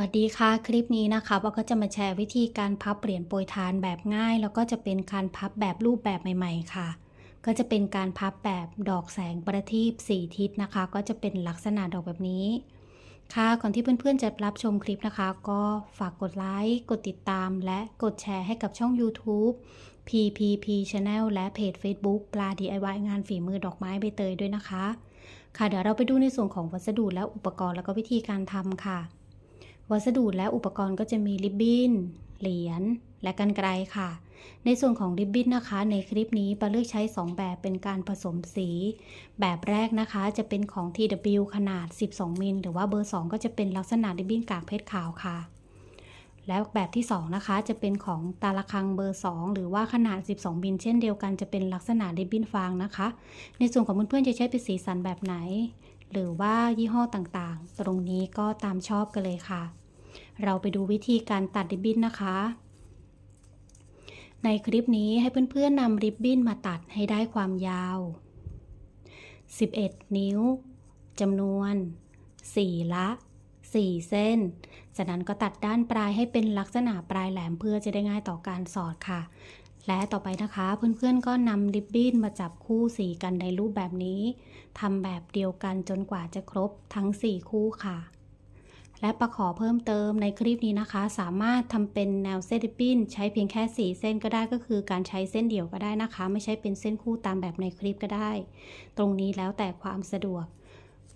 วัสดีค่ะ คลิปนี้นะคะว่าก็จะมาแชร์วิธีการพับเหรียญโปรยทานแบบง่าย แล้วก็จะเป็นการพับแบบรูปแบบใหม่ ๆ ค่ะ ก็จะเป็นการพับแบบดอกแสงประทีป4ทิศนะคะ ก็จะเป็นลักษณะดอกแบบนี้ ค่ะก่อนที่เพื่อนๆจะรับชมคลิปนะคะ ก็ฝากกดไลค์กดติดตาม และกดแชร์ให้กับช่อง YouTube PPP Channel และเพจ Facebook ปลา DIY งานฝีมือดอกไม้ใบเตยด้วยนะคะ ค่ะเดี๋ยวเราไปดูในส่วนของวัสดุและอุปกรณ์แล้วก็วิธีการทำค่ะ วัสดุและอุปกรณ์ก็จะมีริบบิ้น เหรียญ และกันไกรค่ะ ในส่วนของริบบิ้นนะคะ ในคลิปนี้ปาเลือกใช้ 2 แบบเป็นการผสมสี แบบแรกนะคะจะเป็นของ TW ขนาด 12 มิล หรือว่าเบอร์ 2 ก็จะเป็นลักษณะริบบิ้นกากเพชรขาวค่ะ แล้วแบบที่ 2 นะคะ จะเป็นของตาละคังเบอร์ 2 หรือว่าขนาด 12 มิลเช่นเดียวกันจะเป็นลักษณะริบบิ้นฟางนะคะ ในส่วนของเพื่อนๆจะใช้เป็นสีสันแบบไหน หรือว่ายี่ห้อต่างๆ ตรงนี้ก็ตามชอบกันเลยค่ะ เราไปดูวิธีการตัดริบบิ้นนะคะ ในคลิปนี้ให้เพื่อนๆนำริบบิ้นมาตัดให้ได้ความยาว 11 นิ้วจำนวน4ละ 4 เส้น จากนั้นก็ตัดด้านปลายให้เป็นลักษณะปลายแหลมเพื่อจะได้ง่ายต่อการสอดค่ะ และต่อไปนะคะเพื่อนๆก็นำริบบิ้นมาจับคู่สีกันในรูปแบบนี้ทำแบบเดียวกันจนกว่าจะครบทั้ง 4 คู่ค่ะ และประขอเพิ่มเติมในคลิปนี้นะคะ สามารถทำเป็นแนวเส้นริบบิ้นใช้เพียงแค่ 4 เส้นก็ได้ก็คือการใช้เส้นเดี่ยวก็ได้นะคะ ไม่ใช่เป็นเส้นคู่ตามแบบในคลิปก็ได้ ตรงนี้แล้วแต่ความสะดวก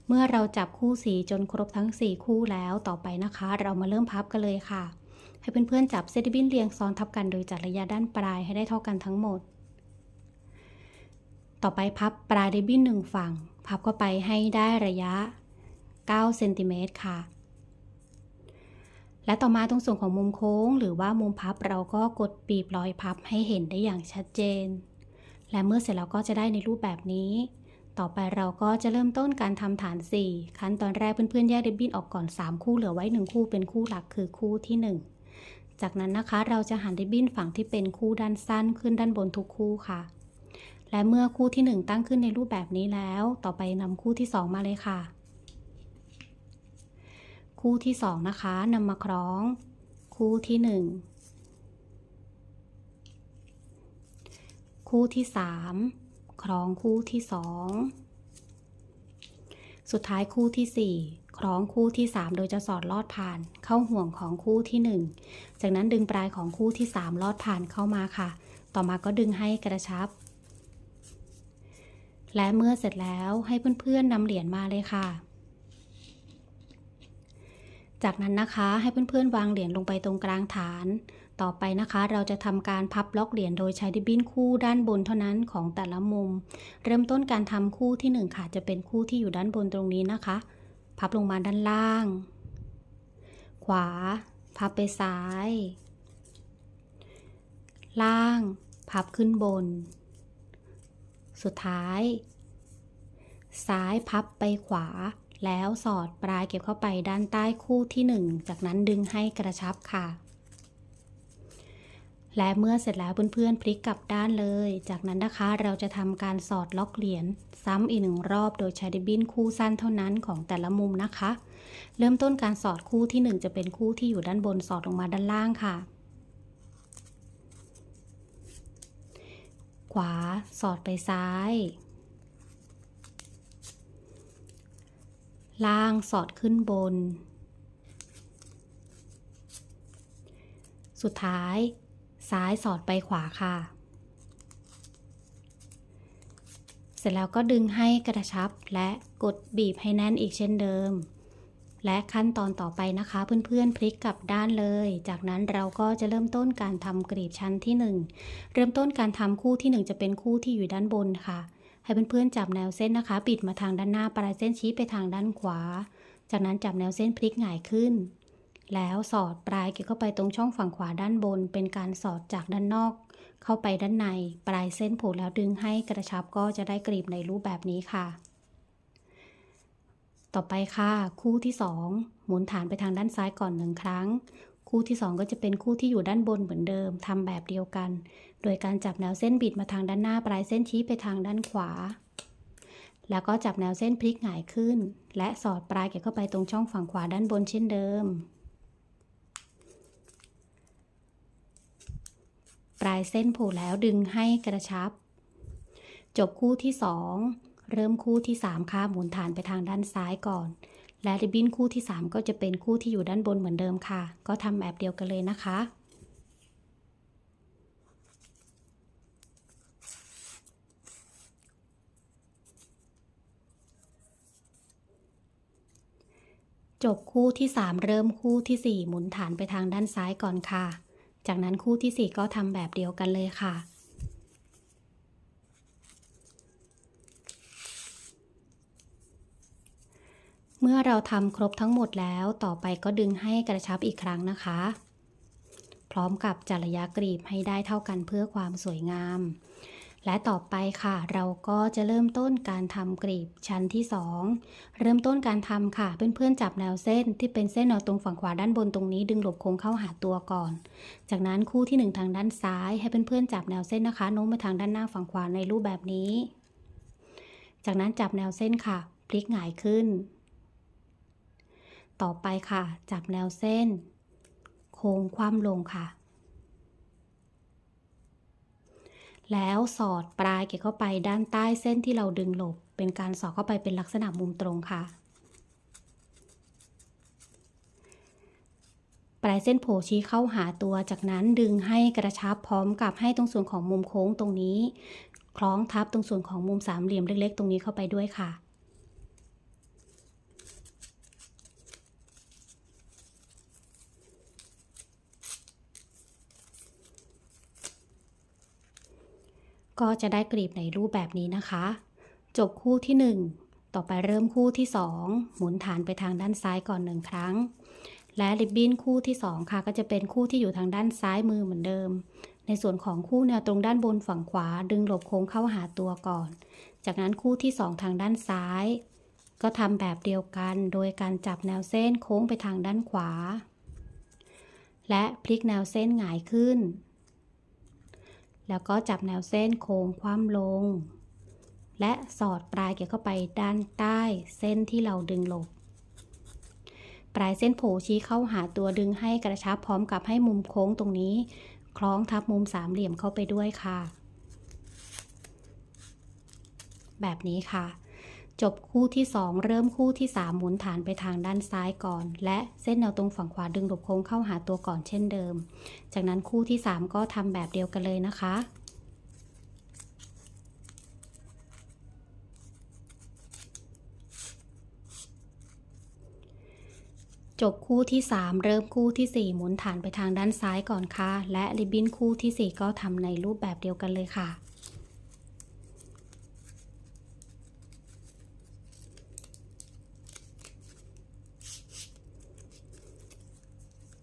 เมื่อเราจับคู่สีจนครบทั้ง 4 คู่แล้วต่อไปนะคะ เรามาเริ่มพับกันเลยค่ะ ให้เพื่อนๆจับเส้นริบิ้นเรียงซ้อนทับกันโดยจัดระยะด้านปลายให้ได้เท่ากันทั้งหมด ต่อไปพับปลายริบบิ้นหนึ่งฝั่ง พับเข้าไปให้ได้ระยะ9เซนติเมตรค่ะ และต่อมาตรงส่วนของมุมโค้ง หรือว่ามุมพับเราก็กดปีบรอยพับให้เห็นได้อย่างชัดเจน และเมื่อเสร็จแล้วก็จะได้ในรูปแบบนี้ ต่อไปเราก็จะเริ่มต้นการทำฐาน 4 ขั้นตอนแรกเพื่อนๆแยกริบบิ้นออกก่อน 3 คู่เหลือไว้ 1 คู่เป็นคู่หลักคือคู่ที่ 1 จากนั้นนะคะเราจะหันริบบิ้นฝั่งที่เป็นคู่ด้านสั้นขึ้นด้านบนทุกคู่ค่ะ และเมื่อคู่ที่ 1 ตั้งขึ้นในรูปแบบนี้แล้ว ต่อไปนำคู่ที่ 2 มาเลยค่ะ คู่ที่ 2 นะคะนำมาคล้อง คู่ที่ 1 คู่ที่ 3 คล้องคู่ที่ 2 สุดท้ายคู่ที่ 4 คล้องคู่ที่ 3 โดยจะสอดลอดผ่าน เข้าห่วงของคู่ที่ 1 จากนั้นดึงปลายของคู่ที่ 3 ลอดผ่านเข้ามาค่ะ ต่อมาก็ดึงให้กระชับ และเมื่อเสร็จแล้วให้เพื่อนๆนำเหรียญมาเลยค่ะ จากนั้นนะคะให้เพื่อนๆวางเหรียญลงไปตรงกลางฐาน ต่อไปนะคะเราจะทำการพับล็อกเหรียญโดยใช้ริบบิ้นคู่ด้านบนเท่านั้นของแต่ละมุม เริ่มต้นการทำคู่ที่ 1 ค่ะ จะเป็นคู่ที่อยู่ด้านบนตรงนี้นะคะ พับลงมาด้านล่าง ขวา พับไปซ้าย ล่าง พับขึ้นบน สุดท้าย ซ้ายพับไปขวา แล้วสอดปลายเก็บเข้าไปด้านใต้คู่ที่ 1 จากนั้นดึงให้กระชับค่ะและเมื่อเสร็จแล้วเพื่อนๆพลิกกลับด้านเลย จากนั้นนะคะเราจะทำการสอดล็อกเหรียญ ซ้ำอีกหนึ่งรอบโดยใช้ริบบิ้นคู่สั้นเท่านั้นของแต่ละมุมนะคะ เริ่มต้นการสอดคู่ที่ 1 จะเป็นคู่ที่อยู่ด้านบนสอดลงมาด้านล่างค่ะ ขวาสอดไปซ้าย ล่างสอดขึ้นบน สุดท้าย ซ้ายสอดไปขวาค่ะ เสร็จแล้วก็ดึงให้กระชับและกดบีบให้แน่นอีกเช่นเดิม และขั้นตอนต่อไปนะคะ เพื่อนๆพลิกกลับด้านเลย จากนั้นเราก็จะเริ่มต้นการทำกรีบชั้นที่ 1 เริ่มต้นการทำคู่ที่ 1 จะเป็นคู่ที่อยู่ด้านบนค่ะ ให้เพื่อนๆจับแนวเส้นนะคะ ปิดมาทางด้านหน้าปลายเส้นชี้ไปทางด้านขวา จากนั้นจับแนวเส้นพลิกหงายขึ้น แล้วสอดปลายเก็บเข้าไปตรงช่องฝั่งขวาด้านบน เป็นการสอดจากด้านนอก เข้าไปด้านในปลายเส้นผูกแล้วดึงให้กระชับก็จะได้กรีบในรูปแบบนี้ค่ะ ต่อไปค่ะ คู่ที่ 2 หมุนฐานไปทางด้านซ้ายก่อนหนึ่งครั้ง คู่ที่ 2 ก็จะเป็นคู่ที่อยู่ด้านบนเหมือนเดิมทำแบบเดียวกัน โดยการจับแนวเส้นบิดมาทางด้านหน้าปลายเส้นชี้ไปทางด้านขวา แล้วก็จับแนวเส้นพลิกหงายขึ้น และสอดปลายเก็บเข้าไปตรงช่องฝั่งขวาด้านบนเช่นเดิม ปลายเส้นโผล่แล้วดึงให้กระชับ จบคู่ที่ 2 เริ่มคู่ที่ 3 ค่ะหมุนฐานไปทางด้านซ้ายก่อน และริบบิ้นคู่ที่ 3 ก็จะเป็นคู่ที่อยู่ด้านบนเหมือนเดิมค่ะ ก็ทำแบบเดียวกันเลยนะคะจบคู่ที่ 3 เริ่มคู่ที่ 4 หมุนฐานไปทางด้านซ้ายก่อนค่ะ จากนั้นคู่ที่ 4 ก็ทำแบบเดียวกันเลยค่ะ เมื่อเราทำครบทั้งหมดแล้วต่อไปก็ดึงให้กระชับอีกครั้งนะคะ พร้อมกับจัดระยะกรีบให้ได้เท่ากันเพื่อความสวยงาม และต่อไปค่ะ เราก็จะเริ่มต้นการทำกรีบชั้นที่ 2 เริ่มต้นการทำค่ะเพื่อนๆจับแนวเส้นที่เป็นเส้นแนวตรงฝั่งขวาด้านบนตรงนี้ ดึงหลบโค้งเข้าหาตัวก่อน จากนั้นคู่ที่ 1 ทางด้านซ้าย ให้เพื่อนๆจับแนวเส้นนะคะโน้มไปทางด้านหน้าฝั่งขวาในรูปแบบนี้ จากนั้นจับแนวเส้นค่ะพลิกหงายขึ้น ต่อไปค่ะ จับแนวเส้น โค้งคว่ำลงค่ะ แล้วสอดปลายเก็บเข้าไปด้านใต้เส้นที่เราดึงหลบ เป็นการสอดเข้าไปเป็นลักษณะมุมตรงค่ะ ปลายเส้นโผลชี้เข้าหาตัวจากนั้นดึงให้กระชับพร้อมกับให้ตรงส่วนของมุมโค้งตรงนี้ คล้องทับตรงส่วนของมุมสามเหลี่ยมเล็กๆ ตรงนี้เข้าไปด้วยค่ะ ก็จะได้กรีบในรูปแบบนี้นะคะ จบคู่ที่ 1 ต่อไปเริ่มคู่ที่ 2 หมุนฐานไปทางด้านซ้ายก่อนหนึ่งครั้ง และริบบิ้นคู่ที่ 2 ค่ะ ก็จะเป็นคู่ที่อยู่ทางด้านซ้ายมือเหมือนเดิม ในส่วนของคู่แนวตรงด้านบนฝั่งขวา ดึงหลบโค้งเข้าหาตัวก่อน จากนั้นคู่ที่ 2 ทางด้านซ้าย ก็ทำแบบเดียวกัน โดยการจับแนวเส้นโค้งไปทางด้านขวา และพลิกแนวเส้นหงายขึ้น แล้วก็จับแนวเส้นโค้งคว่ำลง และสอดปลายเกี่ยวเข้าไปด้านใต้เส้นที่เราดึงหลบปลายเส้นโผชี้เข้าหาตัวดึงให้กระชับพร้อมกับให้มุมโค้งตรงนี้ คล้องทับมุมสามเหลี่ยมเข้าไปด้วยค่ะ แบบนี้ค่ะ จบคู่ที่ 2 เริ่มคู่ที่ 3 หมุนฐานไปทางด้านซ้ายก่อน และเส้นแนวตรงฝั่งขวาดึงหลบโค้งเข้าหาตัวก่อนเช่นเดิม จากนั้นคู่ที่ 3 ก็ทำแบบเดียวกันเลยนะคะจบคู่ที่ 3 เริ่มคู่ที่ 4 หมุนฐานไปทางด้านซ้ายก่อนค่ะ และริบบิ้นคู่ที่ 4 ก็ทำในรูปแบบเดียวกันเลยค่ะ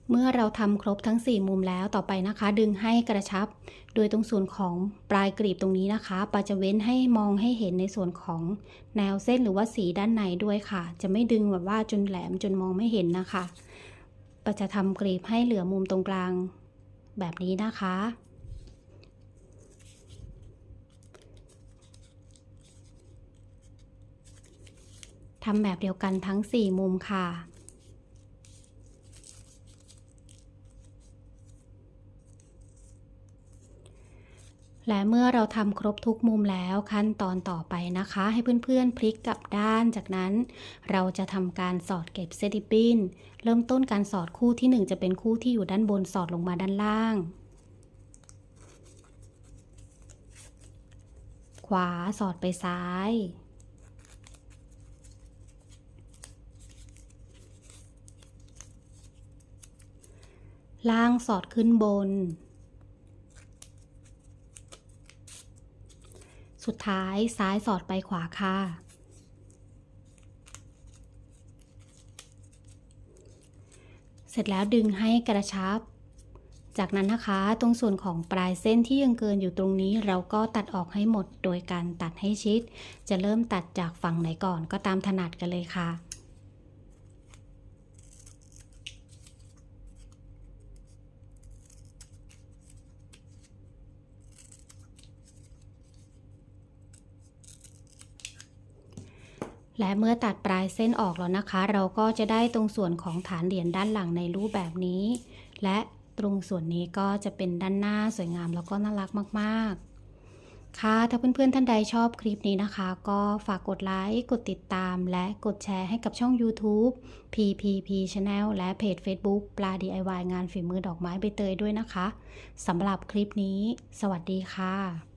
เมื่อเราทำครบทั้ง 4 มุมแล้วต่อไปนะคะ ดึงให้กระชับ โดยตรงส่วนของปลายกรีบตรงนี้นะคะปาจะเว้นให้มองให้เห็นในส่วนของแนวเส้นหรือว่าสีด้านในด้วยค่ะ จะไม่ดึงแบบว่าจนแหลมจนมองไม่เห็นนะคะปาจะทำกรีบให้เหลือมุมตรงกลางแบบนี้นะคะ ทำแบบเดียวกันทั้ง 4 มุมค่ะ และเมื่อเราทำครบทุกมุมแล้วขั้นตอนต่อไปนะคะ ให้เพื่อนๆพลิกกลับด้าน จากนั้นเราจะทำการสอดเก็บเซติปินเริ่มต้นการสอดคู่ที่ 1 จะเป็นคู่ที่อยู่ด้านบนสอดลงมาด้านล่าง ขวาสอดไปซ้าย ล่างสอดขึ้นบน สุดท้ายซ้ายสอดไปขวาค่ะ เสร็จแล้วดึงให้กระชับ จากนั้นนะคะตรงส่วนของปลายเส้นที่ยังเกินอยู่ตรงนี้ เราก็ตัดออกให้หมดโดยการตัดให้ชิด จะเริ่มตัดจากฝั่งไหนก่อนก็ตามถนัดกันเลยค่ะ และเมื่อตัดปลายเส้นออกแล้วนะคะ เราก็จะได้ตรงส่วนของฐานเหรียญด้านหลังในรูปแบบนี้ และตรงส่วนนี้ก็จะเป็นด้านหน้าสวยงามแล้วก็น่ารักมากๆ ค่ะ ถ้าเพื่อนๆท่านใดชอบคลิปนี้นะคะ ก็ฝากกดไลค์ กดติดตาม และกดแชร์ให้กับช่อง YouTube PPP Channel และเพจ Facebook ปลา DIY งานฝีมือดอกไม้ใบเตยด้วยนะคะสำหรับคลิปนี้ สวัสดีค่ะ